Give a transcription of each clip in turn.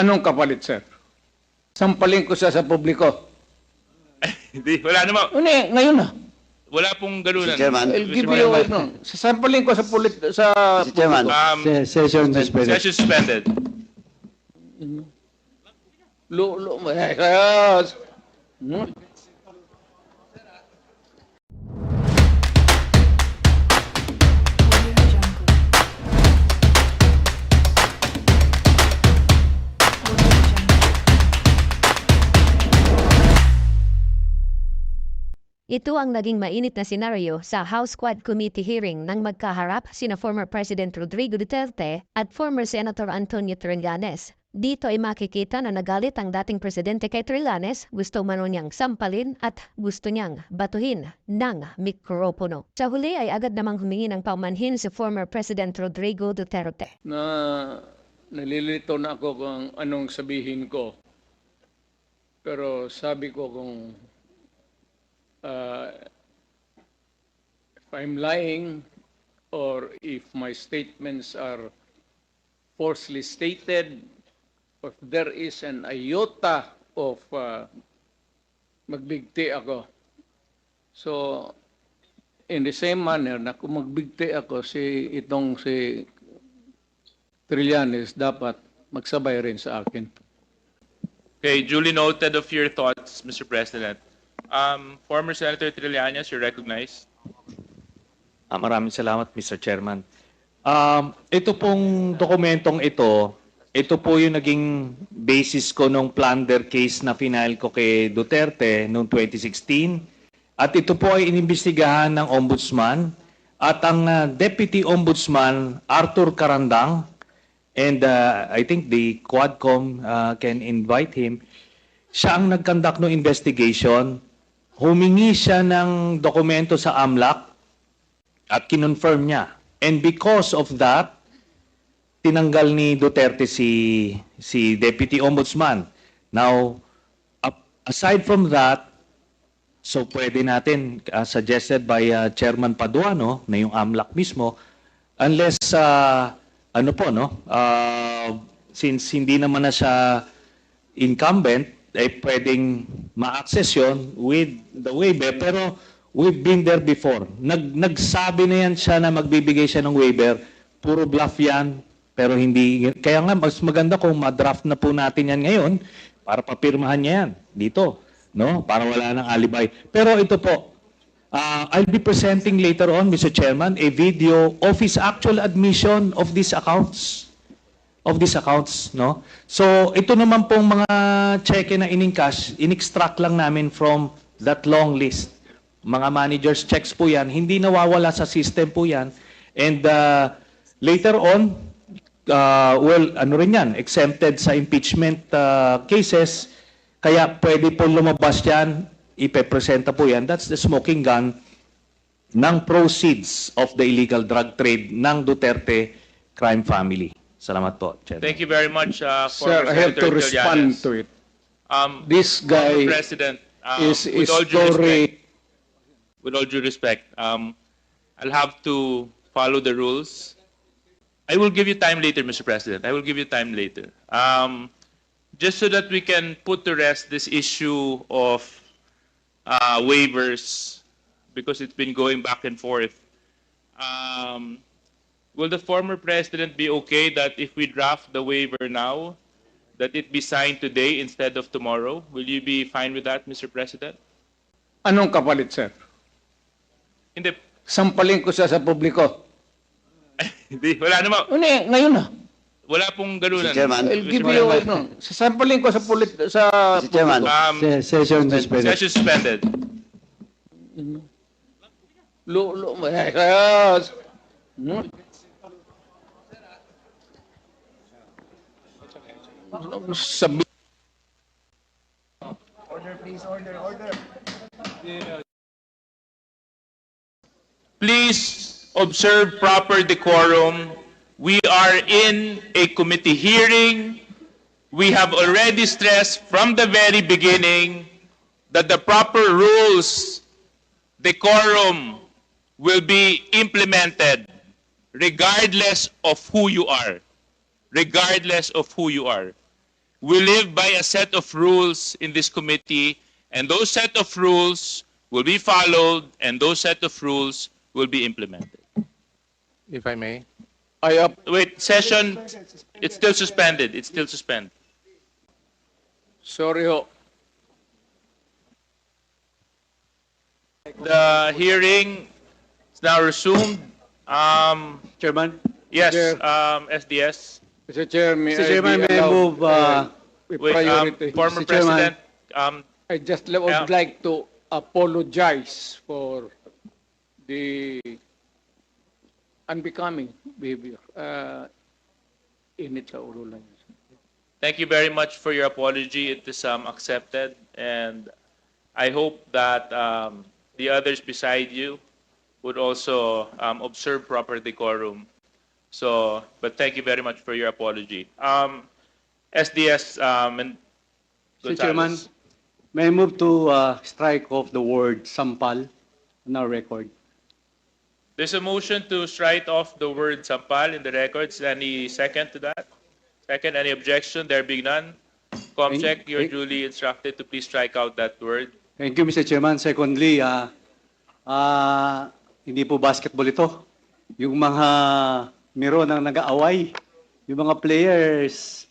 Anong kapalit, sir? Sampalin ko siya sa publiko. Hindi, wala naman. Ano ngayon na. Wala pong ganunan. Mr. Chairman. I'll give you, ano, sasampalin ko sa pulit, sa Mr. Chairman. Um, Se- Session suspended. session suspended. Lo, lo, yes. Hmm? Ito ang naging mainit na senaryo sa House Quad Committee hearing nang magkaharap sina former President Rodrigo Duterte at former Senator Antonio Trillanes. Dito ay makikita na nagalit ang dating presidente kay Trillanes, gusto mano niyang sampalin at gusto niyang batuhin ng mikropono. Sa huli ay agad namang humingi ng paumanhin si former President Rodrigo Duterte. na nalilito na ako kung anong sabihin ko. Pero sabi ko kung uh, if I'm lying or if my statements are falsely stated, if there is an iota of uh, magbigti ako. So, in the same manner na kung magbigti ako si itong si Trillanes dapat magsabay rin sa akin. Okay, duly noted of your thoughts, Mr. President. Um, former Senator Trillanes, you're recognized. Ah, maraming salamat, Mr. Chairman. Um, ito pong dokumentong ito, ito po yung naging basis ko nung plunder case na final ko kay Duterte noong 2016. At ito po ay inimbestigahan ng Ombudsman at ang ah, Deputy Ombudsman Arthur Carandang and ah, I think the Quadcom ah, can invite him. Siya ang nag-conduct ng investigation. Humingi siya ng dokumento sa AMLAC at kinonfirm niya. And because of that, tinanggal ni Duterte si si Deputy Ombudsman. Now, aside from that, so pwede natin, uh, suggested by uh, Chairman Paduano, na yung AMLAC mismo, unless, uh, ano po, no, uh, since hindi naman na siya incumbent, ay pwedeng ma-access yun with the waiver. Pero we've been there before. Nag, nagsabi na yan siya na magbibigay siya ng waiver. Puro bluff yan. Pero hindi, kaya nga mas maganda kung ma-draft na po natin yan ngayon para papirmahan niya yan dito. No? Para wala nang alibay. Pero ito po, uh, I'll be presenting later on, Mr. Chairman, a video of his actual admission of these accounts of these accounts, no? So, ito naman pong mga cheque na in-encash, in-extract lang namin from that long list. Mga managers checks po yan, hindi nawawala sa system po yan. And uh, later on, uh, well, ano rin yan, exempted sa impeachment uh, cases, kaya pwede po lumabas yan, ipepresenta po yan. That's the smoking gun ng proceeds of the illegal drug trade ng Duterte crime family. Salamat po, Chairman. Thank you very much, uh, Sir, I have to respond Trillanes. to it. Um, This former guy President, um, is, with is all due respect, with all due respect, um, I'll have to follow the rules. I will give you time later, Mr. President. I will give you time later. Um, just so that we can put to rest this issue of uh, waivers, because it's been going back and forth. Um, will the former president be okay that if we draft the waiver now, that it be signed today instead of tomorrow? Will you be fine with that, Mr. President? anong kapalit, sir? Hindi, Sampalin ko siya sa publiko. hindi, wala naman. Ano ngayon na. Wala pong ganunan. Mr. Chairman. I'll give you, ano, sasampalin ko sa pulit, sa Mr. Chairman. Um, Se- Session suspended. session suspended. Lo, lo, yes. Hmm? Sabi, Please observe proper decorum. We are in a committee hearing. We have already stressed from the very beginning that the proper rules, decorum, will be implemented regardless of who you are. Regardless of who you are. We live by a set of rules in this committee, and those set of rules will be followed, and those set of rules will be implemented. If I may. I up, Wait, session, it's still suspended, it's still suspended. sorry ho. The hearing is now resumed. Um, Chairman, yes, um, SDS. Mr. Chair, may Mr. I Chairman, be may I allowed, move, uh, with Wait, um, priority? former Mr. Chairman. President, um, I just le- would Yeah. like to apologize for the unbecoming behavior. Uh, init sa ulo lang. Thank you very much for your apology. It is um, accepted, and I hope that um, the others beside you would also um, observe proper decorum. So, but thank you very much for your apology. Um, SDS um, and Mr. Chairman, may I move to uh, strike off the word sampal on our record? There's a motion to strike off the word sampal in the records. Any second to that? Second, any objection? There being none. Comcheck, you're Thank- duly instructed to please strike out that word. Thank you, Mr. Chairman. Secondly, ah, ah, hindi po basketball ito. Yung mga miro nang nag-aaway, yung mga players,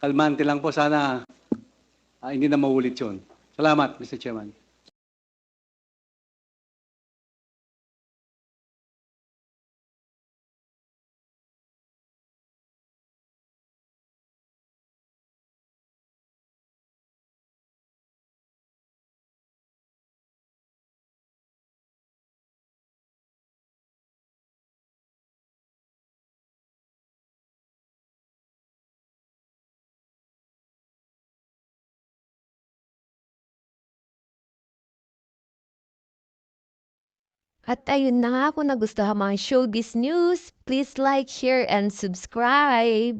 kalmante lang po sana ah, hindi na maulit yun. Salamat, Mr. Chairman. At ayun na nga kung nagustuhan mga showbiz news, please like, share, and subscribe.